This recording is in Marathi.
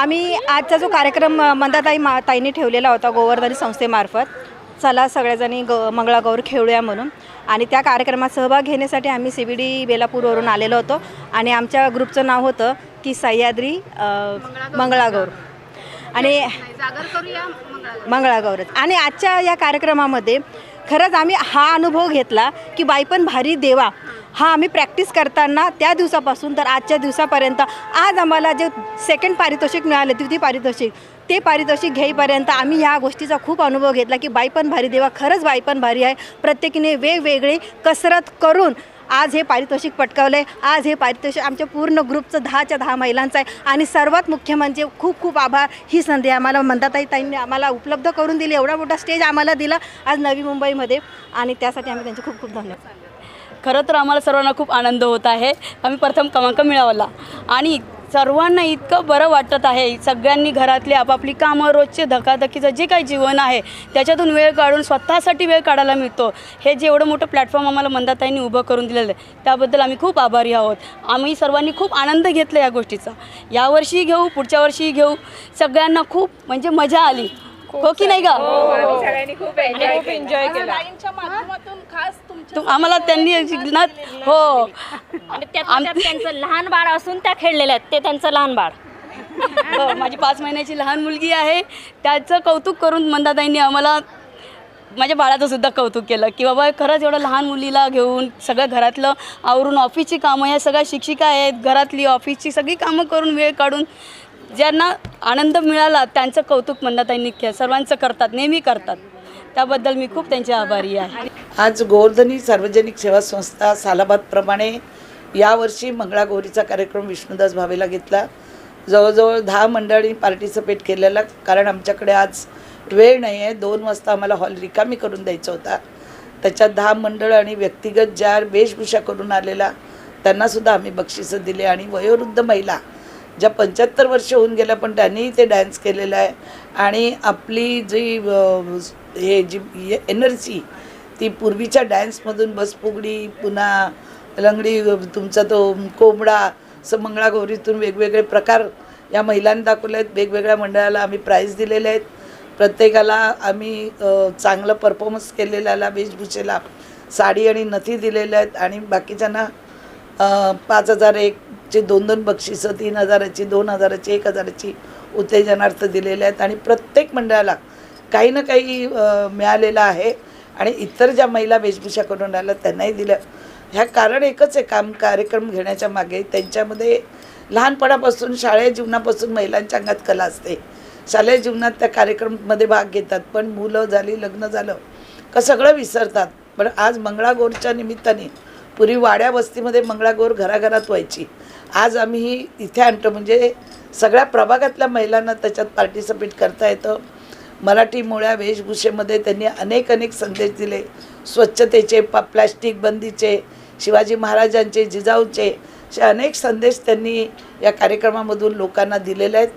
आम्ही आजचा जो कार्यक्रम मंदाताई मा ताईंनी ठेवलेला होता गोवर्धनी संस्थेमार्फत चला सगळ्याजणी ग मंगळागौर खेळूया म्हणून. आणि त्या कार्यक्रमात सहभाग घेण्यासाठी आम्ही सी बी डी बेलापूरवरून आलेलो होतो. आणि आमच्या ग्रुपचं नाव होतं की सह्याद्री मंगळागौर. आणि मंगळागौरच. आणि आजच्या या कार्यक्रमामध्ये खरंच आम्ही हा अनुभव घेतला की बाईपण भारी देवा. हा आम्ही प्रॅक्टिस करताना त्या दिवसापासून तर आजच्या दिवसापर्यंत आज आम्हाला जे सेकंड पारितोषिक मिळाले द्वितीय पारितोषिक ते पारितोषिक घेईपर्यंत आम्ही ह्या गोष्टीचा खूप अनुभव घेतला की बाईपण भारी देवा खरंच बाईपण भारी आहे. प्रत्येकीने वेगवेगळी कसरत करून आज हे पारितोषिक पटकावलं आहे आज हे पारितोषिक आमच्या पूर्ण ग्रुपचं दहाच्या दहा महिलांचं आहे. आणि सर्वात मुख्य म्हणजे खूप खूप आभार. ही संधी आम्हाला मंदाताई ताईंनी आम्हाला उपलब्ध करून दिली. एवढा मोठा स्टेज आम्हाला दिला आज नवी मुंबईमध्ये. आणि त्यासाठी आम्ही त्यांचे खूप खूप धन्यवाद. खरं तर आम्हाला सर्वांना खूप आनंद होत आहे. आम्ही प्रथम क्रमांक मिळवला आणि सर्वांना इतकं बरं वाटत आहे. सगळ्यांनी घरातली आपापली कामं रोजचे धकाधकीचं जे काही जीवन आहे त्याच्यातून वेळ काढून स्वतःसाठी वेळ काढायला मिळतो. हे जे एवढं मोठं प्लॅटफॉर्म आम्हाला मंदाताईंनी उभं करून दिलेलं आहे त्याबद्दल आम्ही खूप आभारी आहोत. आम्ही सर्वांनी खूप आनंद घेतला या गोष्टीचा. यावर्षी घेऊ पुढच्या वर्षी घेऊ. सगळ्यांना खूप म्हणजे मजा आली. हो की नाही का तुम- आम्हाला त्यांनी ना हो. आणि त्यात त्यात त्यांचं लहान बाळ असून त्या खेळलेल्या आहेत. ते त्यांचं लहान बाळ. हो माझी पाच महिन्याची लहान मुलगी आहे. त्याचं कौतुक करून मंदाताईंनी आम्हाला माझ्या बाळाचं सुद्धा कौतुक केलं की बाबा खरंच एवढं लहान मुलीला घेऊन सगळं घरातलं आवरून ऑफिसची कामं ह्या सगळ्या शिक्षिका आहेत घरातली ऑफिसची सगळी कामं करून वेळ काढून ज्यांना आनंद मिळाला त्यांचं कौतुक मंदाताईंनी के सर्वांचं करतात नेहमी करतात. त्याबद्दल मी खूप त्यांचे आभारी आहे. आज गोवर्धनी सार्वजनिक सेवा संस्था सालाबादप्रमाणे यावर्षी मंगळागौरीचा कार्यक्रम विष्णुदास भावेला घेतला. जवळजवळ दहा मंडळी पार्टिसिपेट केलेला कारण आमच्याकडे आज वेळ नाही आहे दोन वाजता आम्हाला हॉल रिकामी करून द्यायचा होता. त्याच्यात दहा मंडळ आणि व्यक्तिगत ज्या वेशभूषा करून आलेला त्यांनासुद्धा आम्ही बक्षिसं दिले आणि वयोवृद्ध महिला ज्या पंच्याहत्तर वर्ष होऊन गेल्या पण त्यांनीही ते डान्स केलेलं आहे. आणि आपली जी हे जी एनर्जी ती पूर्वीच्या डान्समधून बसफुगडी पुन्हा लंगडी तुमचा तो कोंबडा असं मंगळागौरीतून वेगवेगळे प्रकार या महिलांनी दाखवले आहेत. वेगवेगळ्या मंडळाला आम्ही प्राईज दिलेले आहेत. प्रत्येकाला आम्ही चांगलं परफॉर्मन्स केलेल्याला वेशभूषेला साडी आणि नथी दिलेल्या आहेत. आणि बाकीच्यांना पाच हजार एक चे दोन दोन बक्षिसं तीन हजाराची दोन हजाराची एक हजाराची उत्तेजनार्थ दिलेले आहेत. आणि प्रत्येक मंडळाला काही ना काही मिळालेलं आहे. आणि इतर ज्या महिला वेशभूषा करून राहिल्या त्यांनाही दिलं. ह्या कारण एकच आहे काम कार्यक्रम घेण्याच्या मागे. त्यांच्यामध्ये लहानपणापासून शालेय जीवनापासून महिलांच्या अंगात कला असते. शालेय जीवनात त्या कार्यक्रममध्ये भाग घेतात. पण मुलं झाली लग्न झालं का सगळं विसरतात. पण आज मंगळागौरच्या निमित्ताने पूर्वी वाड्या वस्तीमध्ये मंगळागौर घराघरात व्हायची. आज आम्ही इथे आणतो. म्हणजे सगळ्या प्रभागातल्या महिलांना त्याच्यात पार्टिसिपेट करता येतं. मराठी मुळ्या वेशभूषेमध्ये त्यांनी अनेक अनेक संदेश दिले. स्वच्छतेचे प प्लॅस्टिक बंदीचे शिवाजी महाराजांचे जिजाऊचे असे अनेक संदेश त्यांनी या कार्यक्रमामधून लोकांना दिलेले आहेत.